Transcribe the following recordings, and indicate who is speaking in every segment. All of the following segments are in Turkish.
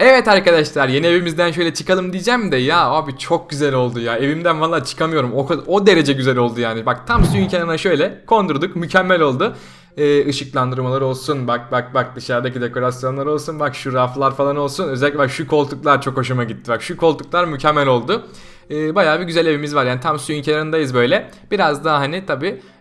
Speaker 1: Evet arkadaşlar yeni evimizden şöyle çıkalım diyeceğim de ya abi çok güzel oldu ya. Evimden valla çıkamıyorum. O, o derece güzel oldu yani. Bak tam suyun kenarına şöyle kondurduk. Mükemmel oldu. Ee, ışıklandırmalar olsun. Bak bak bak dışarıdaki dekorasyonlar olsun. Bak şu raflar falan olsun. Özellikle bak şu koltuklar çok hoşuma gitti. Bak şu koltuklar mükemmel oldu. Ee, bayağı bir güzel evimiz var. Yani tam suyun kenarındayız böyle. Biraz daha hani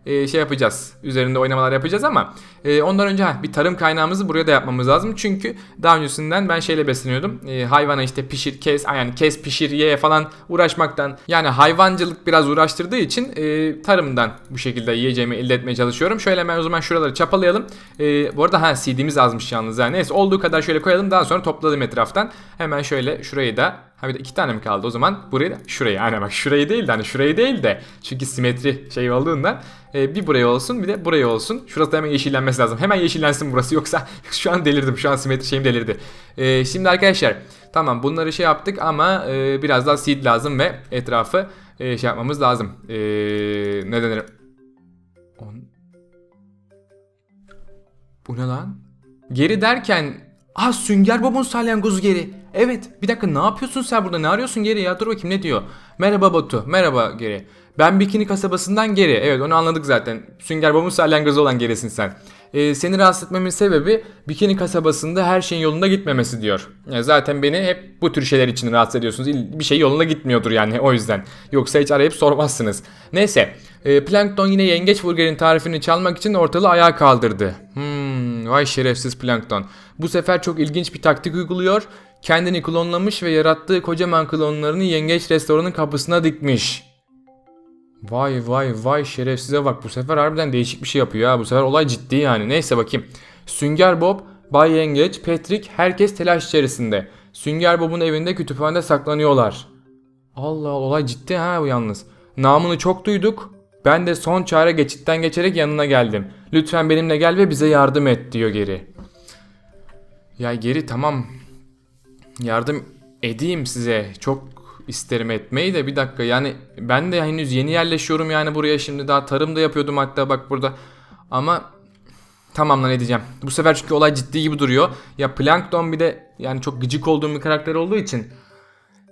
Speaker 1: tabi şey yapacağız. Üzerinde oynamalar yapacağız ama e, ondan önce ha, bir tarım kaynağımızı buraya da yapmamız lazım. Çünkü daha öncesinden ben şeyle besleniyordum. E, hayvana işte pişir, kes, yani kes, pişir, ye falan uğraşmaktan. Yani hayvancılık biraz uğraştırdığı için e, tarımdan bu şekilde yiyeceğimi elde etmeye çalışıyorum. Şöyle hemen o zaman şuraları çapalayalım. E, bu arada ha CD'miz azmış yalnız. Yani neyse olduğu kadar şöyle koyalım. Daha sonra topladım etraftan. Hemen şöyle şurayı da Ha bir de iki tane mi kaldı o zaman? Burayı da şurayı. Yani bak şurayı değil de hani şurayı değil de. Çünkü simetri şey olduğundan. E, bir buraya olsun bir de buraya olsun. Şurası da hemen yeşillenmesi lazım. Hemen yeşillensin burası yoksa şu an delirdim. Şu an simetri şeyim delirdi. E, şimdi arkadaşlar tamam bunları şey yaptık ama e, biraz daha seed lazım ve etrafı e, şey yapmamız lazım. E, ne denir? On... Bu ne lan? Geri derken Ah Sünger Bob'un salyangozu geri. Evet bir dakika ne yapıyorsun sen burada ne arıyorsun geri ya dur bakayım ne diyor. Merhaba Batu merhaba geri. Ben Bikini kasabasından geri. Evet onu anladık zaten. Sünger Bob'un salyangozu olan gerisin sen. Ee, seni rahatsız etmemin sebebi Bikini kasabasında her şeyin yolunda gitmemesi diyor. Ya zaten beni hep bu tür şeyler için rahatsız ediyorsunuz. Bir şey yolunda gitmiyordur yani o yüzden. Yoksa hiç arayıp sormazsınız. Neyse. e, Plankton yine yengeç burgerin tarifini çalmak için ortalığı ayağa kaldırdı. Hmm, vay şerefsiz Plankton. Bu sefer çok ilginç bir taktik uyguluyor. Kendini klonlamış ve yarattığı kocaman klonlarını yengeç restoranın kapısına dikmiş. Vay vay vay şerefsize bak bu sefer harbiden değişik bir şey yapıyor ha bu sefer olay ciddi yani neyse bakayım. Sünger Bob, Bay Yengeç, Patrick herkes telaş içerisinde. Sünger Bob'un evinde kütüphanede saklanıyorlar. Allah olay ciddi ha bu yalnız. Namını çok duyduk. Ben de son çare geçitten geçerek yanına geldim. Lütfen benimle gel ve bize yardım et diyor geri. Ya geri tamam yardım edeyim size. Çok isterim etmeyi de bir dakika yani ben de henüz yeni yerleşiyorum yani buraya şimdi daha tarım da yapıyordum hatta bak burada. Ama tamam lan edeceğim. Bu sefer çünkü olay ciddi gibi duruyor. Ya Plankton bir de yani çok gıcık olduğum bir karakter olduğu için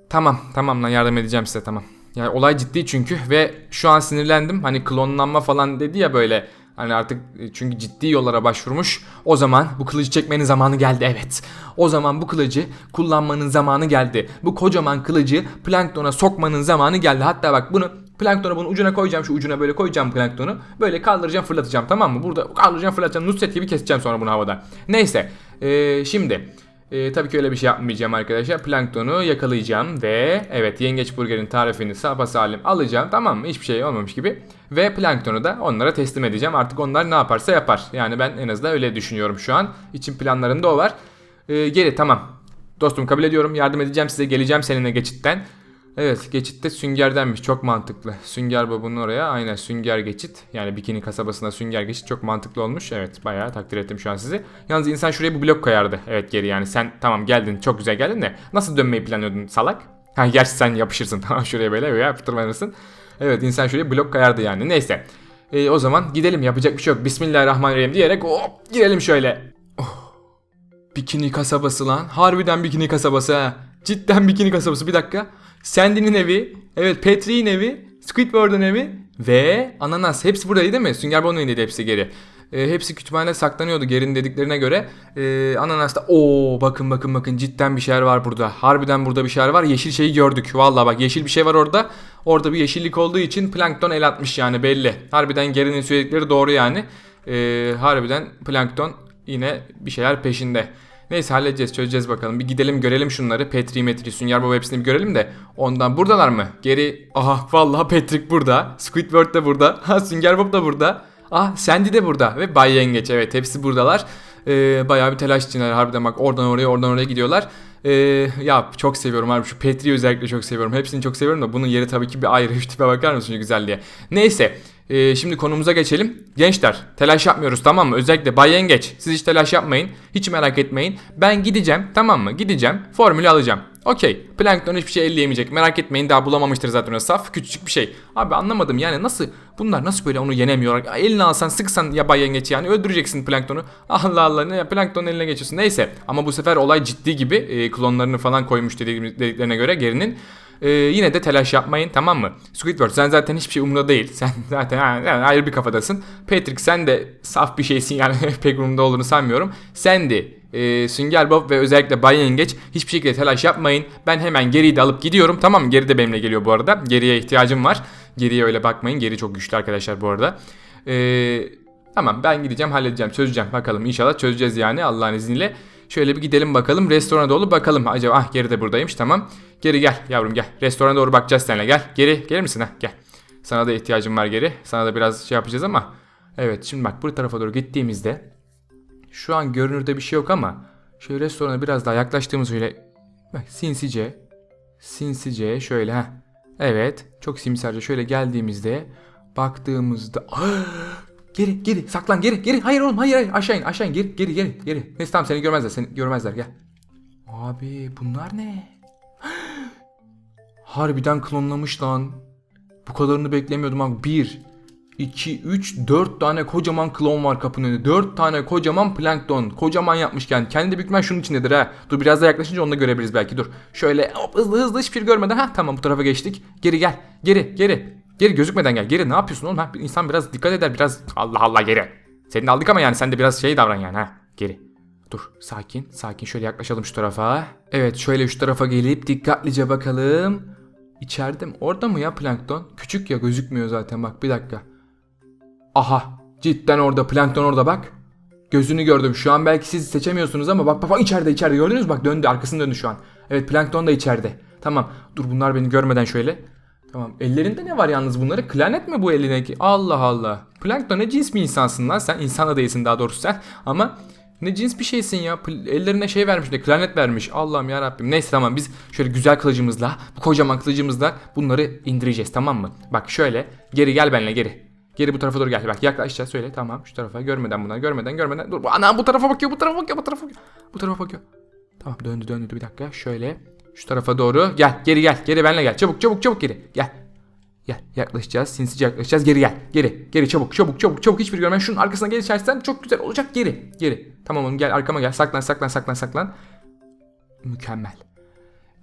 Speaker 1: Tamam tamam lan yardım edeceğim size tamam. Yani olay ciddi çünkü ve şu an sinirlendim. Hani klonlanma falan dedi ya böyle. Hani artık e, çünkü ciddi yollara başvurmuş. O zaman bu kılıcı çekmenin zamanı geldi evet. O zaman bu kılıcı kullanmanın zamanı geldi. Bu kocaman kılıcı planktona sokmanın zamanı geldi. Hatta bak bunu planktona bunun ucuna koyacağım. Şu ucuna böyle koyacağım planktonu. Böyle kaldıracağım fırlatacağım tamam mı? Burada kaldıracağım fırlatacağım. Nusret gibi keseceğim sonra bunu havada. Neyse. Ee, şimdi ee, tabii ki öyle bir şey yapmayacağım arkadaşlar. Planktonu yakalayacağım ve evet yengeç burgerin tarifini salim alacağım tamam mı? Hiçbir şey olmamış gibi. Ve planktonu da onlara teslim edeceğim. Artık onlar ne yaparsa yapar. Yani ben en azından öyle düşünüyorum şu an. İçin planlarında o var. Ee, geri tamam. Dostum kabul ediyorum. Yardım edeceğim size. Geleceğim seninle geçitten. Evet geçitte süngerdenmiş çok mantıklı. Sünger Bob'un oraya aynen sünger geçit. Yani Bikini kasabasına sünger geçit çok mantıklı olmuş. Evet bayağı takdir ettim şu an sizi. Yalnız insan şuraya bir blok koyardı. Evet geri yani sen tamam geldin çok güzel geldin de nasıl dönmeyi planlıyordun salak? Ha gerçi sen yapışırsın tamam şuraya böyle veya fıtırlanırsın. Evet insan şuraya blok koyardı yani neyse. Ee, o zaman gidelim yapacak bir şey yok. Bismillahirrahmanirrahim diyerek hop girelim şöyle. Oh. Bikini kasabası lan. Harbiden bikini kasabası ha. Cidden bikini kasabası bir dakika. Sandy'nin evi, evet Patrick'in evi, Squidward'ın evi ve Ananas. Hepsi buradaydı değil mi? Sünger Bob'un evindeydi hepsi geri. E, hepsi kütüphanede saklanıyordu Geri'nin dediklerine göre. E, Ananas da ooo bakın bakın bakın cidden bir şeyler var burada. Harbiden burada bir şeyler var. Yeşil şeyi gördük. Vallahi bak yeşil bir şey var orada. Orada bir yeşillik olduğu için plankton el atmış yani belli. Harbiden Geri'nin söyledikleri doğru yani. E, harbiden plankton yine bir şeyler peşinde. Neyse halledeceğiz çözeceğiz bakalım. Bir gidelim görelim şunları. Petri, Metri, Sünger Bob hepsini bir görelim de. Ondan buradalar mı? Geri aha vallahi Patrick burada. Squidward da burada. Ha Sünger Bob da burada. Ah Sandy de burada. Ve Bay Yengeç evet hepsi buradalar. Ee, bayağı bir telaş içindeler harbiden bak oradan oraya oradan oraya gidiyorlar. Ee, ya çok seviyorum harbi şu Petri'yi özellikle çok seviyorum. Hepsini çok seviyorum da bunun yeri tabii ki bir ayrı. Şu tipe bakar mısın şu güzelliğe. Neyse. Ee, şimdi konumuza geçelim. Gençler telaş yapmıyoruz tamam mı? Özellikle Bay Yengeç siz hiç telaş yapmayın. Hiç merak etmeyin. Ben gideceğim tamam mı? Gideceğim formülü alacağım. Okey. Plankton hiçbir şey elleyemeyecek. Merak etmeyin daha bulamamıştır zaten o saf. Küçücük bir şey. Abi anlamadım yani nasıl bunlar nasıl böyle onu yenemiyorlar? Ya Eline alsan sıksan yabay yengeç yani öldüreceksin Plankton'u. Allah Allah ne ya Plankton'un eline geçiyorsun. Neyse ama bu sefer olay ciddi gibi. E, klonlarını falan koymuş dediklerine göre gerinin. E, yine de telaş yapmayın tamam mı? Squidward sen zaten hiçbir şey umurunda değil. Sen zaten yani ayrı bir kafadasın. Patrick sen de saf bir şeysin yani pek umurumda olduğunu sanmıyorum. Sen de e, Sünger Bob ve özellikle Bay Yengeç hiçbir şekilde telaş yapmayın. Ben hemen geriyi de alıp gidiyorum. Tamam? Geri de benimle geliyor bu arada. Geriye ihtiyacım var. Geriye öyle bakmayın. Geri çok güçlü arkadaşlar bu arada. Eee... Tamam ben gideceğim halledeceğim çözeceğim bakalım inşallah çözeceğiz yani Allah'ın izniyle. Şöyle bir gidelim bakalım restorana doğru bakalım acaba ah geri de buradaymış tamam. Geri gel yavrum gel restorana doğru bakacağız seninle gel geri gelir misin ha gel. Sana da ihtiyacım var geri sana da biraz şey yapacağız ama. Evet şimdi bak bu tarafa doğru gittiğimizde şu an görünürde bir şey yok ama şöyle restorana biraz daha yaklaştığımız şöyle bak sinsice sinsice şöyle ha. Evet çok simsarca şöyle geldiğimizde baktığımızda Geri geri saklan geri geri hayır oğlum hayır hayır aşağı in aşağı in geri geri geri geri. Neyse tamam seni görmezler seni görmezler gel. Abi bunlar ne? Harbiden klonlamış lan. Bu kadarını beklemiyordum abi. 1, 2, 3, 4 tane kocaman klon var kapının önünde. 4 tane kocaman plankton. Kocaman yapmışken. Kendi de büyük ihtimal şunun içindedir ha. Dur biraz daha yaklaşınca onu da görebiliriz belki dur. Şöyle hop, hızlı hızlı hiçbir görmeden. Ha tamam bu tarafa geçtik. Geri gel. Geri geri. Geri gözükmeden gel. Geri ne yapıyorsun oğlum? Ha, insan biraz dikkat eder. Biraz Allah Allah geri. Seni aldık ama yani sen de biraz şey davran yani ha. Geri. Dur sakin sakin şöyle yaklaşalım şu tarafa. Evet şöyle şu tarafa gelip dikkatlice bakalım. İçeride mi? Orada mı ya plankton? Küçük ya gözükmüyor zaten bak bir dakika. Aha cidden orada plankton orada bak. Gözünü gördüm. Şu an belki siz seçemiyorsunuz ama bak bak bak içeride içeride gördünüz mü? Bak döndü arkasını döndü şu an. Evet plankton da içeride. Tamam dur bunlar beni görmeden şöyle. Tamam ellerinde ne var yalnız bunları? Klanet mi bu eline Allah Allah. Plankton ne cins bir insansın lan sen. İnsan değilsin daha doğrusu sen. Ama ne cins bir şeysin ya. Ellerine şey vermiş de klanet vermiş. Allah'ım ya Rabbim. Neyse tamam biz şöyle güzel kılıcımızla, bu kocaman kılıcımızla bunları indireceğiz tamam mı? Bak şöyle geri gel benimle geri. Geri bu tarafa doğru gel. Bak yaklaşacağız söyle tamam şu tarafa görmeden bunları görmeden görmeden. Dur ana bu tarafa bakıyor bu tarafa bakıyor bu tarafa bakıyor. Bu tarafa bakıyor. Tamam döndü döndü bir dakika şöyle şu tarafa doğru gel geri gel geri benimle gel çabuk çabuk çabuk geri gel. Gel yaklaşacağız sinsice yaklaşacağız geri gel geri geri çabuk çabuk çabuk çabuk hiçbir görmeyen şunun arkasına çarşıdan çok güzel olacak geri geri. Tamam oğlum gel arkama gel saklan saklan saklan saklan. Mükemmel.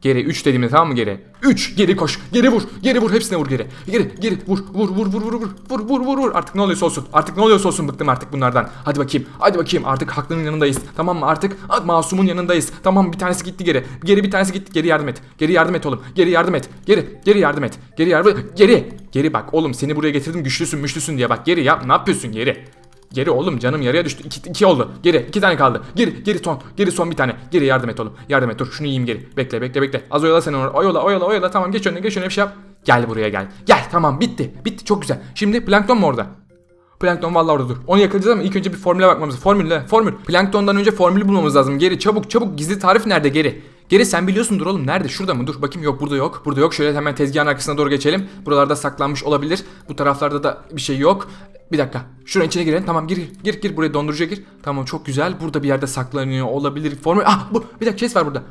Speaker 1: Geri 3 dediğimde tamam mı geri? 3 geri koş. Geri vur. Geri vur. Hepsine vur geri. Geri geri vur. Vur vur vur vur vur. Vur vur vur vur. Artık ne oluyorsa olsun. Artık ne oluyorsa olsun bıktım artık bunlardan. Hadi bakayım. Hadi bakayım. Artık haklının yanındayız. Tamam mı? Artık masumun yanındayız. Tamam bir tanesi gitti geri. Geri bir tanesi gitti. Geri yardım et. Geri yardım et oğlum. Geri yardım et. Geri geri yardım et. Geri yardım et. Geri. Geri bak oğlum seni buraya getirdim güçlüsün müşlüsün diye bak geri yap. Ne yapıyorsun geri? Geri oğlum canım yarıya düştü. İki, iki oldu. Geri iki tane kaldı. Geri geri son. Geri son bir tane. Geri yardım et oğlum. Yardım et dur şunu yiyeyim geri. Bekle bekle bekle. Az oyala sen onu. Oyala oyala oyala tamam geç önüne geç önüne bir şey yap. Gel buraya gel. Gel tamam bitti. Bitti çok güzel. Şimdi plankton mu orada? Plankton vallahi orada dur. Onu yakalayacağız ama ilk önce bir formüle bakmamız. Formüle, formül. Planktondan önce formülü bulmamız lazım. Geri çabuk çabuk gizli tarif nerede geri? Geri sen biliyorsundur oğlum nerede? Şurada mı? Dur bakayım yok burada yok. Burada yok. Şöyle hemen tezgahın arkasına doğru geçelim. Buralarda saklanmış olabilir. Bu taraflarda da bir şey yok. Bir dakika. Şuranın içine girelim. Tamam gir gir gir buraya dondurucuya gir. Tamam çok güzel. Burada bir yerde saklanıyor olabilir. Formül. Ah bu. Bir dakika chest var burada.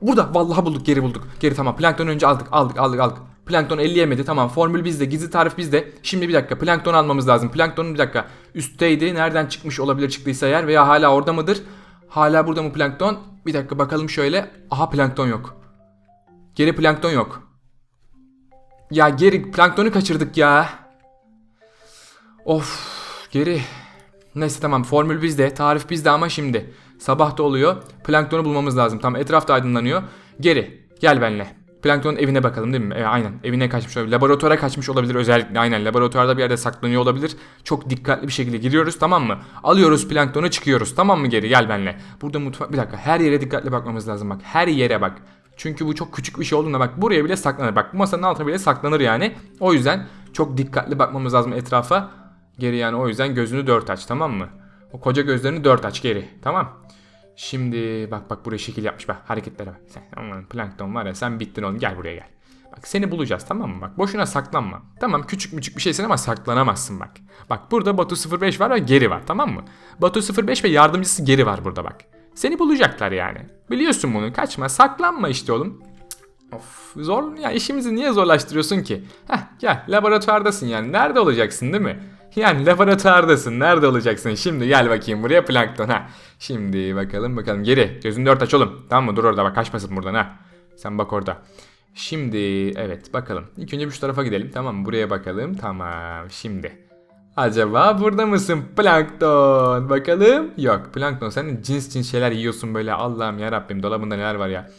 Speaker 1: Burada vallahi bulduk geri bulduk. Geri tamam plankton önce aldık aldık aldık aldık. Plankton elleyemedi tamam formül bizde gizli tarif bizde. Şimdi bir dakika plankton almamız lazım. Planktonun bir dakika üstteydi. Nereden çıkmış olabilir çıktıysa eğer veya hala orada mıdır? Hala burada mı plankton? Bir dakika bakalım şöyle. Aha plankton yok. Geri plankton yok. Ya geri planktonu kaçırdık ya. Of geri. Neyse tamam formül bizde tarif bizde ama şimdi. Sabah da oluyor. Planktonu bulmamız lazım. Tamam etraf da aydınlanıyor. Geri gel benimle. Planktonun evine bakalım değil mi? E, aynen evine kaçmış olabilir. Laboratuvara kaçmış olabilir özellikle aynen. Laboratuvarda bir yerde saklanıyor olabilir. Çok dikkatli bir şekilde giriyoruz tamam mı? Alıyoruz planktonu çıkıyoruz tamam mı geri gel benimle. Burada mutfak bir dakika her yere dikkatli bakmamız lazım bak. Her yere bak. Çünkü bu çok küçük bir şey olduğunda bak buraya bile saklanır. Bak bu masanın altına bile saklanır yani. O yüzden çok dikkatli bakmamız lazım etrafa. Geri yani o yüzden gözünü dört aç tamam mı? O koca gözlerini dört aç geri tamam. Şimdi bak bak buraya şekil yapmış bak hareketlere bak. Sen, aman plankton var ya sen bittin oğlum gel buraya gel. Bak seni bulacağız tamam mı? Bak boşuna saklanma. Tamam küçük küçük bir şeysin ama saklanamazsın bak. Bak burada Batu 05 var ve geri var tamam mı? Batu 05 ve yardımcısı geri var burada bak. Seni bulacaklar yani. Biliyorsun bunu. Kaçma. Saklanma işte oğlum. Of zor ya işimizi niye zorlaştırıyorsun ki? Heh gel laboratuvardasın yani. Nerede olacaksın değil mi? Yani laboratuvardasın. Nerede olacaksın? Şimdi gel bakayım buraya plankton ha. Şimdi bakalım bakalım geri. Gözünü dört aç oğlum. Tamam mı? Dur orada bak kaçmasın buradan ha. Sen bak orada. Şimdi evet bakalım. İlk önce bir şu tarafa gidelim. Tamam? Buraya bakalım. Tamam. Şimdi. Acaba burada mısın plankton? Bakalım. Yok plankton sen cins cins şeyler yiyorsun böyle. Allah'ım ya Rabbim dolabında neler var ya.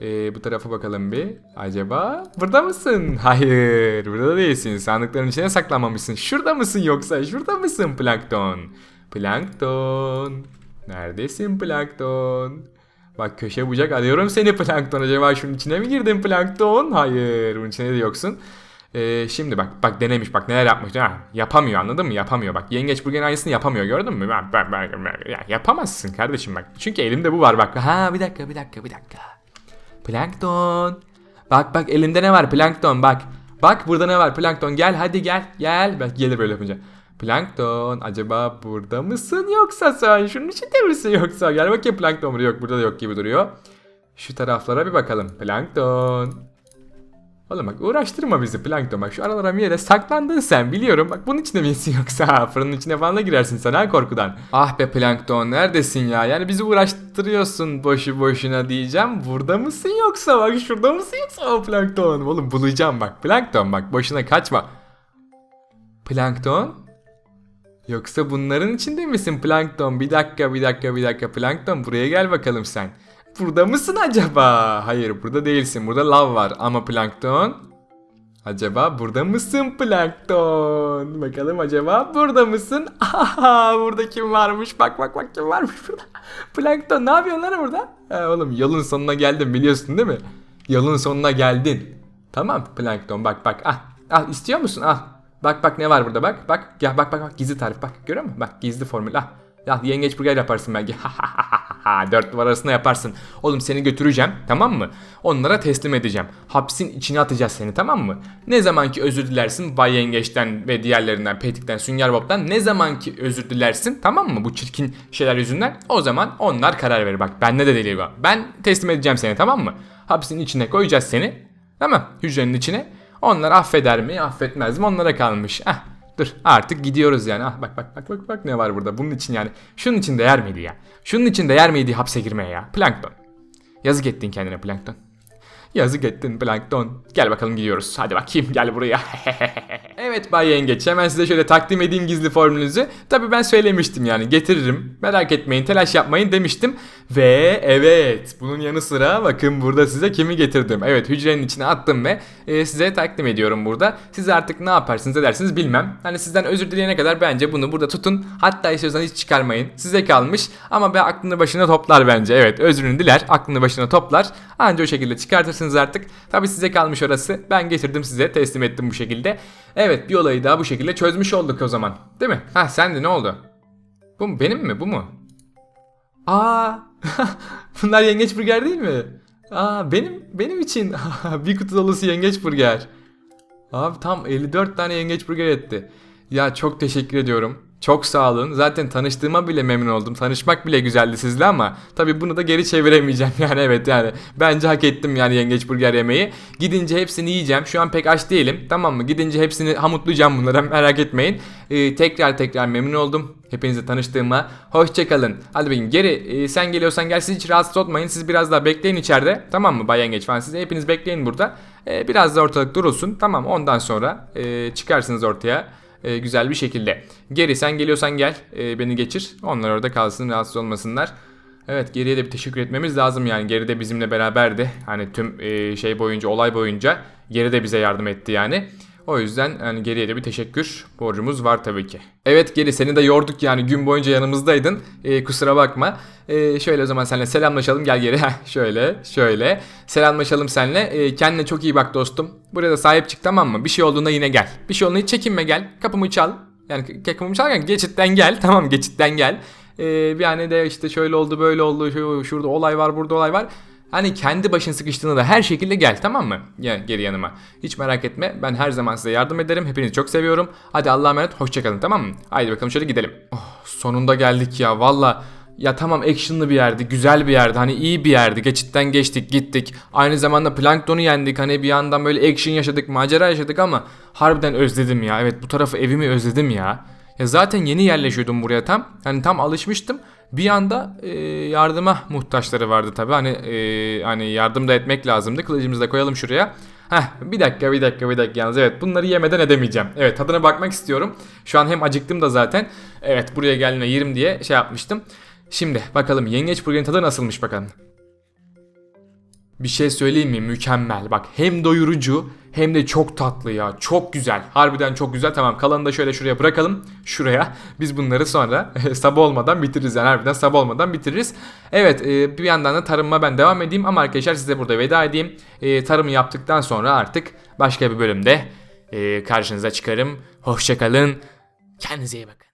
Speaker 1: Ee, bu tarafa bakalım bir. Acaba burada mısın? Hayır burada değilsin. Sandıkların içine saklanmamışsın. Şurada mısın yoksa? Şurada mısın plankton? Plankton. Neredesin plankton? Bak köşe bucak arıyorum seni plankton. Acaba şunun içine mi girdin plankton? Hayır bunun içine de yoksun. Ee, şimdi bak bak denemiş bak neler yapmış ha yapamıyor anladın mı yapamıyor bak yengeç burgerin aynısını yapamıyor gördün mü ben, ben, ben, ya yapamazsın kardeşim bak çünkü elimde bu var bak ha bir dakika bir dakika bir dakika plankton. Bak bak elimde ne var? Plankton bak. Bak burada ne var? Plankton gel hadi gel gel. Bak gelir böyle yapınca. Plankton acaba burada mısın yoksa sen? Şunun içinde misin yoksa? Gel bakayım plankton burada yok burada da yok gibi duruyor. Şu taraflara bir bakalım. Plankton Oğlum bak uğraştırma bizi plankton bak şu aralara bir yere saklandın sen biliyorum bak bunun içinde misin yoksa fırının içine falan da girersin sen ha korkudan. Ah be plankton neredesin ya yani bizi uğraştırıyorsun boşu boşuna diyeceğim burada mısın yoksa bak şurada mısın yoksa o plankton oğlum bulacağım bak plankton bak boşuna kaçma. Plankton? Yoksa bunların içinde misin plankton? Bir dakika bir dakika bir dakika plankton buraya gel bakalım sen. Burada mısın acaba? Hayır burada değilsin. Burada lav var ama plankton. Acaba burada mısın plankton? Bakalım acaba burada mısın? Aha burada kim varmış? Bak bak bak kim varmış burada. Plankton ne yapıyorsun lan burada? Ha, oğlum yolun sonuna geldin biliyorsun değil mi? Yolun sonuna geldin. Tamam plankton bak bak ah. Al istiyor musun? Al. Bak bak ne var burada bak. Bak gel bak bak bak gizli tarif bak. Görüyor musun? Bak gizli formül ah. Ya yengeç burger yaparsın belki. Dört duvar arasında yaparsın. Oğlum seni götüreceğim tamam mı? Onlara teslim edeceğim. Hapsin içine atacağız seni tamam mı? Ne zaman ki özür dilersin Bay Yengeç'ten ve diğerlerinden Petik'ten Sünger Bob'tan ne zaman ki özür dilersin tamam mı? Bu çirkin şeyler yüzünden o zaman onlar karar verir. Bak bende de değil var. Ben teslim edeceğim seni tamam mı? Hapsin içine koyacağız seni. Tamam hücrenin içine. Onlar affeder mi affetmez mi onlara kalmış. Ah Dur artık gidiyoruz yani. Ah bak bak bak bak bak ne var burada. Bunun için yani. Şunun için değer miydi ya? Şunun için değer miydi hapse girmeye ya? Plankton. Yazık ettin kendine Plankton. Yazık ettin Plankton. Gel bakalım gidiyoruz. Hadi bakayım gel buraya. evet Bay Yengeç hemen size şöyle takdim edeyim gizli formülünüzü. Tabi ben söylemiştim yani getiririm. Merak etmeyin telaş yapmayın demiştim. Ve evet bunun yanı sıra bakın burada size kimi getirdim. Evet hücrenin içine attım ve e, size takdim ediyorum burada. Siz artık ne yaparsınız edersiniz bilmem. Hani sizden özür dileyene kadar bence bunu burada tutun. Hatta istiyorsanız hiç çıkarmayın. Size kalmış ama be aklını başına toplar bence. Evet özrünü diler aklını başına toplar. Anca o şekilde çıkartırsınız artık. Tabi size kalmış orası. Ben getirdim size teslim ettim bu şekilde. Evet bir olayı daha bu şekilde çözmüş olduk o zaman. Değil mi? Ha sen de ne oldu? Bu? Benim mi? Bu mu? Aa, bunlar yengeç burger değil mi? Aa, benim benim için bir kutu dolusu yengeç burger. Abi tam 54 tane yengeç burger etti. Ya çok teşekkür ediyorum. Çok sağ olun. Zaten tanıştığıma bile memnun oldum. Tanışmak bile güzeldi sizle ama tabii bunu da geri çeviremeyeceğim. Yani evet yani bence hak ettim yani yengeç burger yemeği. Gidince hepsini yiyeceğim. Şu an pek aç değilim. Tamam mı? Gidince hepsini hamutlayacağım bunlara merak etmeyin. Ee, tekrar tekrar memnun oldum. Hepinizle tanıştığıma. Hoşçakalın. Hadi bakayım geri e, sen geliyorsan gel siz hiç rahatsız olmayın. Siz biraz daha bekleyin içeride. Tamam mı Bay Yengeç falan siz hepiniz bekleyin burada. Ee, biraz da ortalık durulsun. Tamam ondan sonra e, çıkarsınız ortaya e, güzel bir şekilde. Geri sen geliyorsan gel e, beni geçir. Onlar orada kalsın rahatsız olmasınlar. Evet geriye de bir teşekkür etmemiz lazım yani geride bizimle beraberdi. Hani tüm e, şey boyunca olay boyunca geri de bize yardım etti yani. O yüzden hani geriye de bir teşekkür borcumuz var tabii ki. Evet geri seni de yorduk yani gün boyunca yanımızdaydın. E, kusura bakma. E, şöyle o zaman seninle selamlaşalım gel geri. Şöyle şöyle. Selamlaşalım seninle. E, kendine çok iyi bak dostum. Buraya da sahip çık tamam mı? Bir şey olduğunda yine gel. Bir şey olduğunda hiç çekinme gel. Kapımı çal. Yani kapımı çalarken geçitten gel. Tamam geçitten gel. E, bir hani de işte şöyle oldu böyle oldu. Şu, şurada olay var burada olay var. Hani kendi başın sıkıştığında da her şekilde gel tamam mı? Ya, geri yanıma. Hiç merak etme. Ben her zaman size yardım ederim. Hepinizi çok seviyorum. Hadi Allah'a emanet. Hoşçakalın tamam mı? Haydi bakalım şöyle gidelim. Oh, sonunda geldik ya. Valla ya tamam actionlı bir yerdi, güzel bir yerdi. Hani iyi bir yerdi. Geçitten geçtik, gittik. Aynı zamanda planktonu yendik. Hani bir yandan böyle action yaşadık, macera yaşadık ama harbiden özledim ya. Evet bu tarafı evimi özledim ya. Ya zaten yeni yerleşiyordum buraya tam. Hani tam alışmıştım. Bir anda e, yardıma muhtaçları vardı tabi. Hani e, hani yardım da etmek lazımdı. Kılıcımızı da koyalım şuraya. Heh bir dakika bir dakika bir dakika yalnız evet bunları yemeden edemeyeceğim. Evet tadına bakmak istiyorum. Şu an hem acıktım da zaten. Evet buraya geldiğinde yerim diye şey yapmıştım. Şimdi bakalım yengeç burgerin tadı nasılmış bakalım. Bir şey söyleyeyim mi? Mükemmel. Bak hem doyurucu hem de çok tatlı ya. Çok güzel. Harbiden çok güzel. Tamam kalanını da şöyle şuraya bırakalım. Şuraya. Biz bunları sonra sabah olmadan bitiririz. Yani harbiden sabah olmadan bitiririz. Evet e, bir yandan da tarımıma ben devam edeyim. Ama arkadaşlar size burada veda edeyim. E, tarımı yaptıktan sonra artık başka bir bölümde e, karşınıza çıkarım. Hoşçakalın. Kendinize iyi bakın.